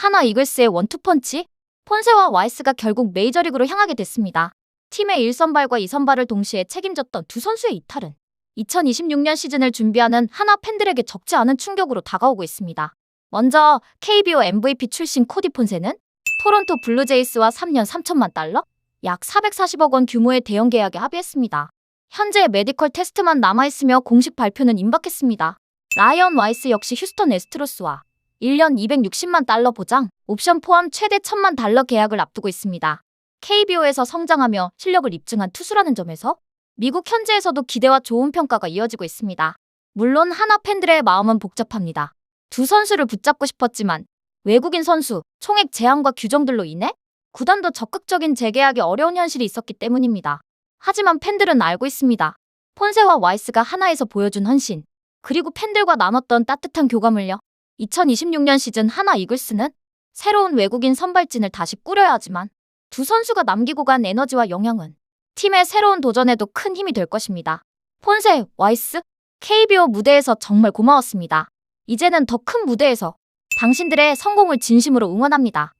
하나 이글스의 원투펀치? 폰세와 와이스가 결국 메이저리그로 향하게 됐습니다. 팀의 1선발과 2선발을 동시에 책임졌던 두 선수의 이탈은 2026년 시즌을 준비하는 하나 팬들에게 적지 않은 충격으로 다가오고 있습니다. 먼저 KBO MVP 출신 코디 폰세는 토론토 블루제이스와 3년 3천만 달러? 약 440억 원 규모의 대형 계약에 합의했습니다. 현재 메디컬 테스트만 남아있으며 공식 발표는 임박했습니다. 라이언 와이스 역시 휴스턴 에스트로스와 1년 260만 달러 보장, 옵션 포함 최대 1000만 달러 계약을 앞두고 있습니다. KBO에서 성장하며 실력을 입증한 투수라는 점에서 미국 현지에서도 기대와 좋은 평가가 이어지고 있습니다. 물론 하나 팬들의 마음은 복잡합니다. 두 선수를 붙잡고 싶었지만 외국인 선수 총액 제한과 규정들로 인해 구단도 적극적인 재계약에 어려운 현실이 있었기 때문입니다. 하지만 팬들은 알고 있습니다. 폰세와 와이스가 하나에서 보여준 헌신, 그리고 팬들과 나눴던 따뜻한 교감을요. 2026년 시즌 하나 이글스는 새로운 외국인 선발진을 다시 꾸려야 하지만 두 선수가 남기고 간 에너지와 영향은 팀의 새로운 도전에도 큰 힘이 될 것입니다. 폰세, 와이스, KBO 무대에서 정말 고마웠습니다. 이제는 더 큰 무대에서 당신들의 성공을 진심으로 응원합니다.